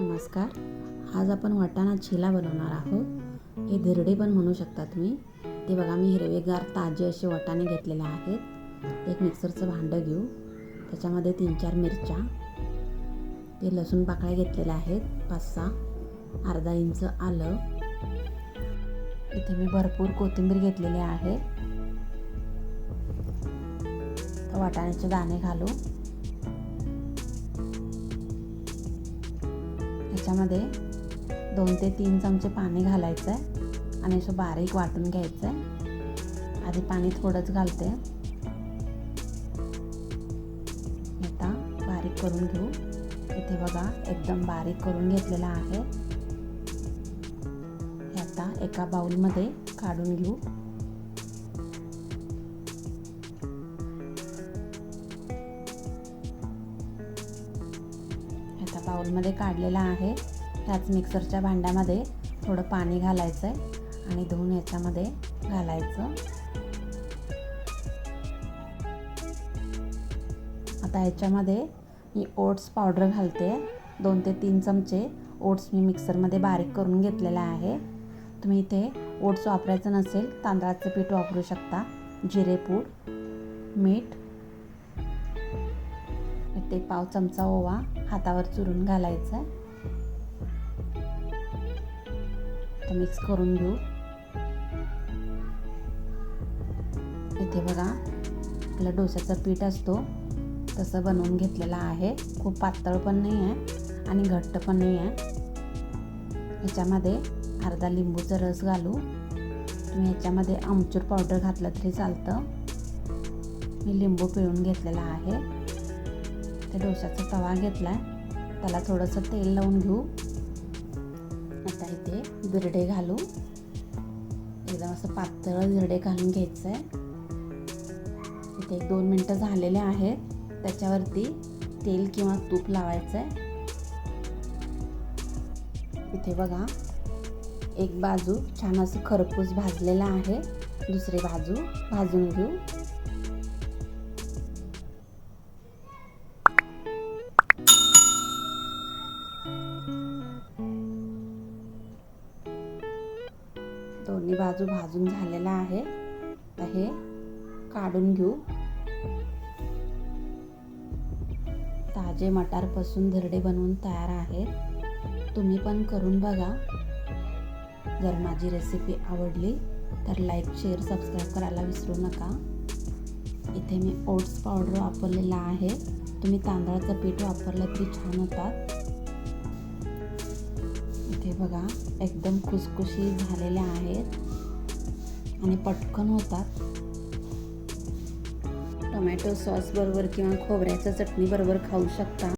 नमस्कार. आज आपण वाटाणा चिला बनवणार आहोत. हे धिरडे पण म्हणू शकता तुम्ही. ते बघा मी हिरवेगार ताजे असे वाटाणे घेतलेले आहेत. एक मिक्सरचं भांडं घेऊ. त्याच्यामध्ये तीन चार मिरच्या. ते लसूण पाकळ्या घेतलेल्या आहेत. पाच सहा अर्धा इंच आलं. इथे मी भरपूर कोथिंबीर घेतलेली आहे. वाटाण्याचे दाणे घालू. त्याच्यामध्ये दोन ते तीन चमचे पाणी घालायचं आहे आणि असं बारीक वाटून घ्यायचं आहे. आधी पाणी थोडंच घालते. आता बारीक करून घेऊ. इथे बघा एकदम बारीक करून घेतलेला आहे. आता एका बाऊलमध्ये काढून घेऊ. बाउलमध्ये काढलेला आहे. त्याच मिक्सरच्या भांड्यामध्ये थोडं पाणी घालायचं आहे आणि धुवून याच्यामध्ये घालायचं. आता याच्यामध्ये मी ओट्स पावडर घालते. दोन ते तीन चमचे ओट्स मी मिक्सरमध्ये बारीक करून घेतलेला आहे. तुम्ही इथे ओट्स वापरायचं नसेल तांदळाचं पीठ वापरू शकता. जिरेपूड मीठ ते पाव चमचा ओवा हातावर चुरून घालायचा. आहे तर मिक्स करून घेऊ. इथे बघा आपला डोस्याचं पीठ असतो. तसं बनवून घेतलेला आहे. खूप पातळ पण नाही आहे आणि घट्ट पण नाही आहे. ह्याच्यामध्ये अर्धा लिंबूचा रस घालू. तुम्ही ह्याच्यामध्ये आमचूर पावडर घातलं तरी चालतं. मी लिंबू पिळून घेतलेला आहे. ते डोशाचा तवा घेतला त्याला थोडंसं तेल लावून घेऊ. आता इथे बिरडे घालू एकदम असं पातळ बिरडे घालून घ्यायचं आहे इथे एक दोन मिनटं झालेले आहेत. त्याच्यावरती तेल किंवा तूप लावायचं आहे इथे बघा एक बाजू छान असं खरपूस भाजलेला आहे. दुसरी बाजू भाजून घेऊ. दोन्ही बाजू भाजून झालेला आहे. आता हे काढून घेऊ. ताजे मटारपासून धिरडे बनवून तयार आहेत. तुम्ही पण करून बघा. जर माझी रेसिपी आवडली तर लाईक शेअर सबस्क्राईब करायला विसरू नका. इथे मी ओट्स पावडर वापरलेला आहे. तुम्ही तांदळाचं पीठ वापरलं तरी छान होतात. इथे बघा एकदम खुसखुशी झालेल्या आहेत आणि पटकन होतात. टोमॅटो सॉस बरोबर किंवा खोबऱ्याच्या चटणी बरोबर खाऊ शकता.